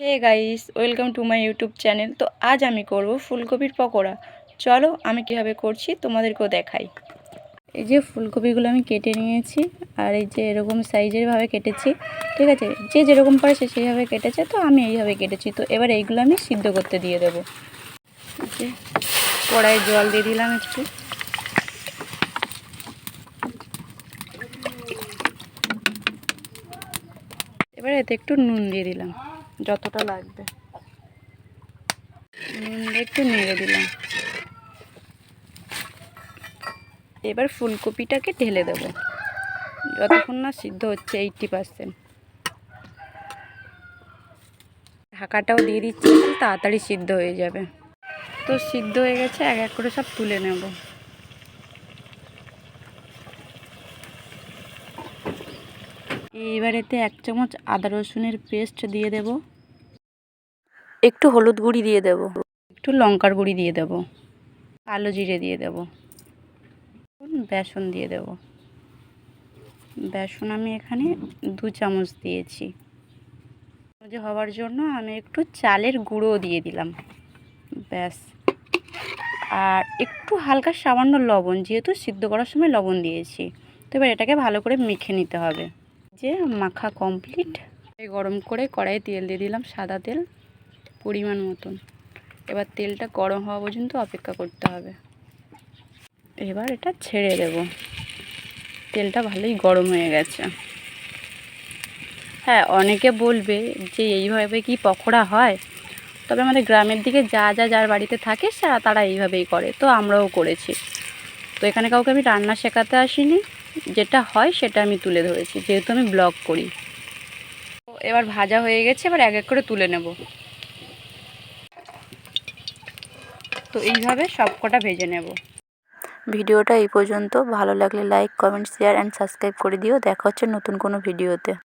Hey guys, welcome to my YouTube channel. তো আজ আমি করব ফুলকপির পকোড়া। চলো আমি কীভাবে করছি তোমাদেরকেও দেখাই। এই যে ফুলকপিগুলো আমি কেটে নিয়েছি, আর এই যে এরকম সাইজের ভাবে কেটেছি, ঠিক আছে? যে যেরকম পারে সে সেইভাবে কেটেছে, তো আমি এইভাবে কেটেছি। তো এবার এইগুলো আমি সিদ্ধ করতে দিয়ে দেবো। কড়াই জল দিয়ে দিলাম একটু। এবার এতে একটু নুন দিয়ে দিলাম। যতটা লাগবে। একটু নেড়ে দিলাম। এবার ফুলকপিটাকে ঢেলে দেব। যতক্ষণ না সিদ্ধ হচ্ছে এইটটি পার্সেন্ট ঢাকাটাও দিয়ে দিচ্ছি, তাড়াতাড়ি সিদ্ধ হয়ে যাবে। তো সিদ্ধ হয়ে গেছে, এক এক করে সব তুলে নেব। এবারেতে এক চামচ আদা রসুনের পেস্ট দিয়ে দেব। একটু হলুদ গুঁড়ি দিয়ে দেব। একটু লঙ্কার গুঁড়ি দিয়ে দেব। কালো জিরে দিয়ে দেব। বেসন দিয়ে দেব। বেসন আমি এখানে দু চামচ দিয়েছি। যে হওয়ার জন্য আমি একটু চালের গুঁড়ো দিয়ে দিলাম। ব্যাস। আর একটু হালকা সামান্য লবণ যেহেতু সিদ্ধ করার সময় লবণ দিয়েছি। তো এবার এটাকে ভালো করে মেখে নিতে হবে। যে মাখা কমপ্লিট গরম করে কড়াইয়ে তেল দিয়ে দিলাম সাদা তেল, পরিমাণ মতন। এবার তেলটা গরম হওয়া পর্যন্ত অপেক্ষা করতে হবে। এবার এটা ছেড়ে দেব। তেলটা ভালোই গরম হয়ে গেছে। হ্যাঁ অনেকে বলবে যে এইভাবে কি পকোড়া হয়? তবে আমাদের গ্রামের দিকে যা যা, যার বাড়িতে থাকে তারা এইভাবেই করে। তো আমরাও করেছি। তো এখানে কাউকে আমি রান্না শেখাতে আসিনি। যেটা হয় সেটা আমি তুলে ধরেছি, যেহেতু আমি ব্লগ করি। এবার ভাজা হয়ে গেছে, এবার এক এক করে তুলে নেব। তো এইভাবে সব কটা ভেজে নেব। ভিডিওটা এই পর্যন্ত। ভালো লাগলে like comment share and subscribe করে দিও। দেখা হচ্ছে নতুন কোনো ভিডিওতে।